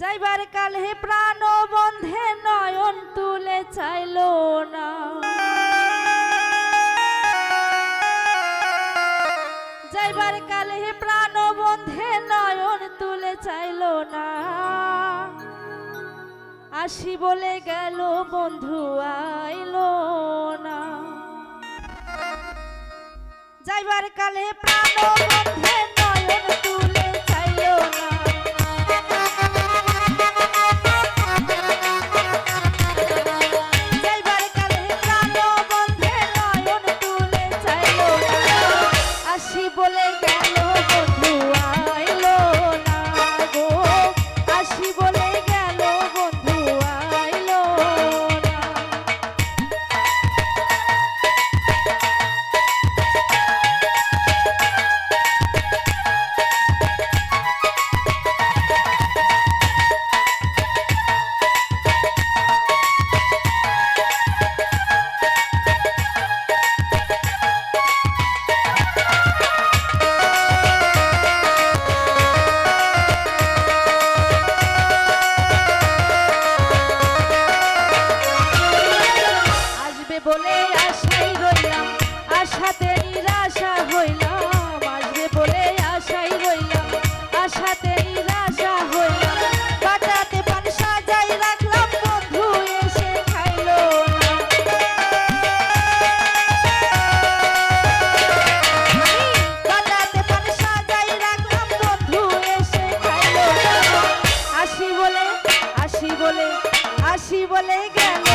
যাইবার কালে প্রাণ বন্ধে নয়ন তুলে চাইলো না। যাইবার কালে প্রাণ বন্ধে নয়ন তুলে চাইলো না। আসি বলে গেল, বন্ধু আইলো না। যাইবার কালে প্রাণ বন্ধে বলে আশাই রইলাম, আশাতে নিরাশা হইলাম, আসবে বলে আশাই রইলাম, আশাতে নিরাশা হইলাম। আসি বলে আসি বলে আসি বলে গেল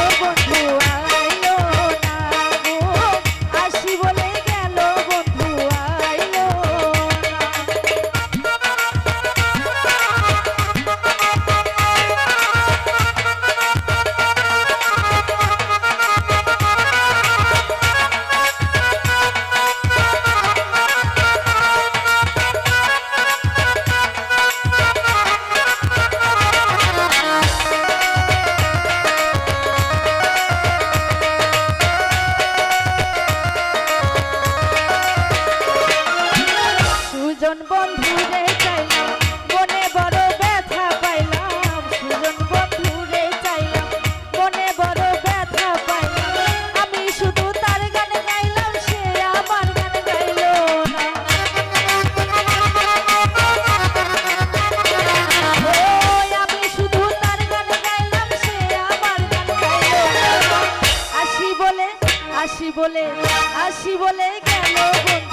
আসি বলে আসি বলে গেল বন্ধু।